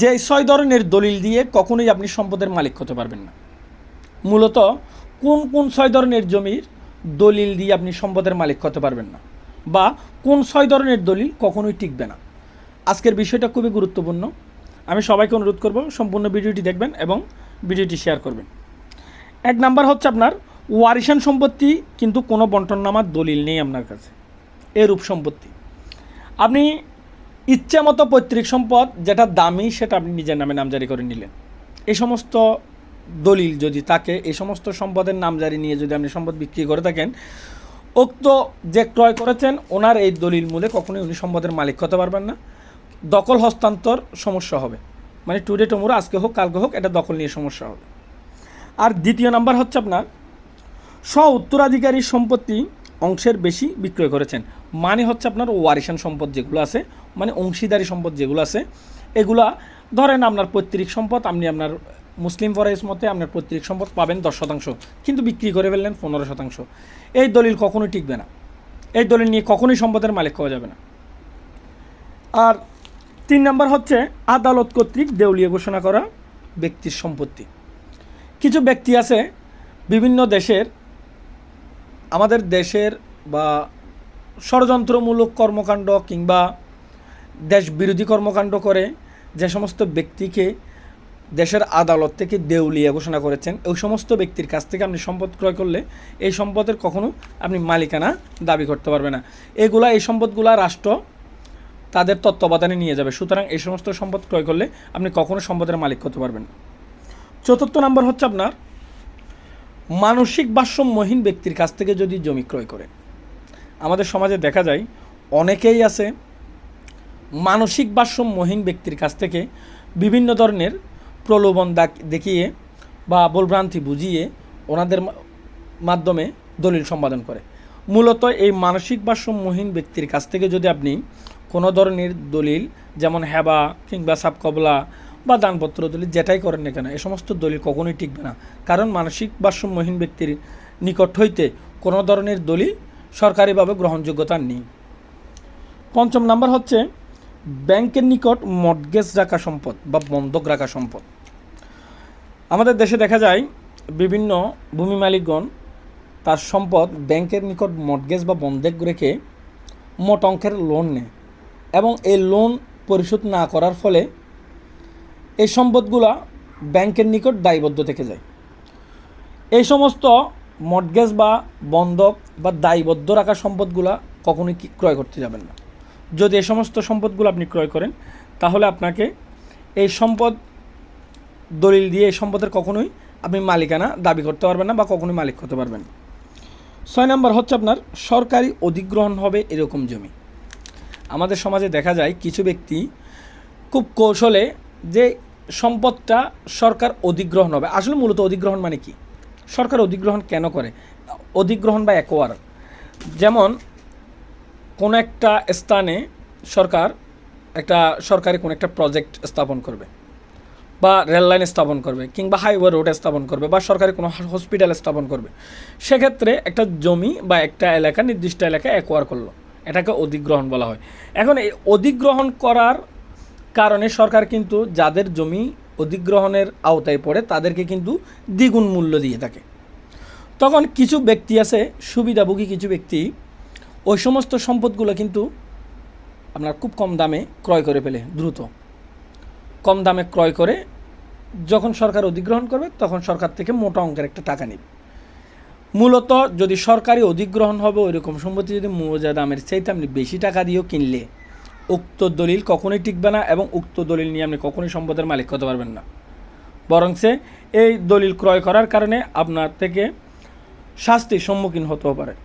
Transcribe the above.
যে ছয় ধরনের দলিল দিয়ে কখনোই আপনি সম্পদের মালিক হতে পারবেন না। মূলত কোন কোন ছয় ধরনের জমির দলিল দিয়ে আপনি সম্পদের মালিক হতে পারবেন না বা কোন ছয় ধরনের দলিল কখনোই টিকবে না। আজকের বিষয়টা খুবই গুরুত্বপূর্ণ। আমি সবাইকে অনুরোধ করব সম্পূর্ণ ভিডিওটি দেখবেন এবং ভিডিওটি শেয়ার করবেন। এক নাম্বার হচ্ছে আপনার ওয়ারিশান সম্পত্তি কিন্তু কোনো বন্টননামার দলিল নেই আপনার কাছে। এরূপ সম্পত্তি। আপনি ইচ্ছে মতো পৈতৃক সম্পদ, যেটা দামি, সেটা আপনি নিজের নামে নামজারি করে নিলেন। এই সমস্ত দলিল যদি থাকে এই সমস্ত সম্পদের নামজারি নিয়ে যদি আপনি সম্পদ বিক্রি করে থাকেন, উক্ত যে ক্রয় করেছেন, ওনার এই দলিল মূলে কখনোই উনি সম্পদের মালিক হতে পারবেন না। দখল, হস্তান্তর সমস্যা হবে। মানে টুডে টুমোরো আজকে হোক, কালকে হোক, এটা দখল নিয়ে সমস্যা হবে। আর দ্বিতীয় নাম্বার হচ্ছে আপনার, স্ব উত্তরাধিকারী সম্পত্তি অংশের বেশি বিক্রয় করেছেন। মানে হচ্ছে আপনার ওয়ারিশান সম্পদ যেগুলো আছে মানে অংশীদারি সম্পদ যেগুলো আছে, এগুলা ধরেন আপনার পৈতৃক সম্পদ, আপনি আপনার মুসলিম ফরাইজ মতে আপনার পৈতৃক সম্পদ পাবেন দশ শতাংশ, কিন্তু বিক্রি করে ফেললেন পনেরো শতাংশ। এই দলিল কখনোই টিকবে না। এই দলিল নিয়ে কখনোই সম্পদের মালিক হওয়া যাবে না। আর তিন নম্বর হচ্ছে আদালত কর্তৃক দেউলিয়া ঘোষণা করা ব্যক্তির সম্পত্তি। কিছু ব্যক্তি আছে বিভিন্ন দেশের আমাদের দেশের বা ষড়যন্ত্রমূলক কর্মকাণ্ড কিংবা দেশ বিরোধী কর্মকাণ্ড করে যে সমস্ত ব্যক্তিকে দেশের আদালত থেকে দেউলিয়া ঘোষণা করেছেন, ওই সমস্ত ব্যক্তির কাছ থেকে আপনি সম্পদ ক্রয় করলে এই সম্পদের কখনো আপনি মালিকানা দাবি করতে পারবে না। এগুলা, এই সম্পদগুলা রাষ্ট্র তাদের তত্ত্বাবধানে নিয়ে যাবে। সুতরাং এই সমস্ত সম্পদ ক্রয় করলে আপনি কখনো সম্পদের মালিক হতে পারবেন চতুর্থ নম্বর হচ্ছে আপনার মানসিক ভারসাম্যহীন ব্যক্তির কাছ থেকে যদি জমি ক্রয় করে। আমাদের সমাজে দেখা যায়, অনেকেই আছে মানসিক ভারসাম্যহীন ব্যক্তির কাছ থেকে বিভিন্ন ধরনের প্রলোভন দেখিয়ে বা বলভ্রান্তি বুঝিয়ে ওনাদের মাধ্যমে দলিল সম্পাদন করে। মূলত এই মানসিক ভারসাম্যহীন ব্যক্তির কাছ থেকে যদি আপনি কোনো ধরনের দলিল, যেমন হেবা কিংবা সাবকবলা বা দানপত্র দলিল যেটাই করেন না কেন, এ সমস্ত দলিল কখনোই টিকবে না। কারণ মানসিক ভারসাম্যহীন ব্যক্তির নিকট হইতে কোনো ধরনের দলিল সরকারিভাবে গ্রহণযোগ্যতা নেই। পঞ্চম নাম্বার হচ্ছে, ব্যাংকের নিকট মর্টগেজ রাখা সম্পদ বা বন্ধক রাখা সম্পদ। আমাদের দেশে দেখা যায়, বিভিন্ন ভূমি মালিকগণ তার সম্পদ ব্যাংকের নিকট মর্টগেজ বা বন্ধক রেখে মোট অঙ্কের লোন নেয় এবং এই লোন পরিশোধ না করার ফলে এই সম্পদগুলা ব্যাংকের নিকট দায়বদ্ধ থেকে যায়। এই সমস্ত মর্টগেজ বা বন্ধক বা দায়বদ্ধ রাখা সম্পদগুলা কখনোই কি ক্রয় করতে যাবেন না। যদি এই সমস্ত সম্পদগুলো আপনি ক্রয় করেন, তাহলে আপনাকে এই সম্পদ দলিল দিয়ে এই সম্পদের কখনোই আপনি মালিকানা দাবি করতে পারবেন না বা কখনোই মালিক হতে পারবেন না। ছয় নম্বর হচ্ছে আপনার সরকারি অধিগ্রহণ হবে এরকম জমি। আমাদের সমাজে দেখা যায় কিছু ব্যক্তি খুব কৌশলে যে সম্পদটা সরকার অধিগ্রহণ হবে। আসলে মূলত অধিগ্রহণ মানে কি? সরকার অধিগ্রহণ কেন করে? অধিগ্রহণ বা একোয়ার যেমন, কোনো একটা স্থানে সরকার একটা সরকারি কোনো একটা প্রজেক্ট স্থাপন করবে বা রেল লাইন স্থাপন করবে কিংবা হাইওয়ে রোড স্থাপন করবে বা সরকারি কোনো হসপিটাল স্থাপন করবে। সেক্ষেত্রে একটা জমি বা একটা এলাকা, নির্দিষ্ট এলাকায় অ্যাকোয়ার করল। এটাকে অধিগ্রহণ বলা হয়। এখন এই অধিগ্রহণ করার কারণে সরকার কিন্তু যাদের জমি অধিগ্রহণের আওতায় পড়ে তাদেরকে কিন্তু দ্বিগুণ মূল্য দিয়ে থাকে। তখন কিছু ব্যক্তি আছে, সুবিধাভোগী কিছু ব্যক্তি, ওই সমস্ত সম্পদগুলো কিন্তু আপনার খুব কম দামে ক্রয় করে ফেলে দ্রুত। কম দামে ক্রয় করে যখন সরকার অধিগ্রহণ করবে তখন সরকার থেকে মোটা অঙ্কের একটা টাকা নেবে। মূলত যদি সরকারি অধিগ্রহণ হবে ওই রকম সম্পত্তি যদি মৌজা দামের চাইতে আপনি বেশি টাকা দিয়েও কিনলে উক্ত দলিল কখনোই টিকবে না এবং উক্ত দলিল নিয়ে আপনি কখনোই সম্পদের মালিক হতে পারবেন না। বরং সে এই দলিল ক্রয় করার কারণে আপনার থেকে শাস্তির সম্মুখীন হতেও পারে।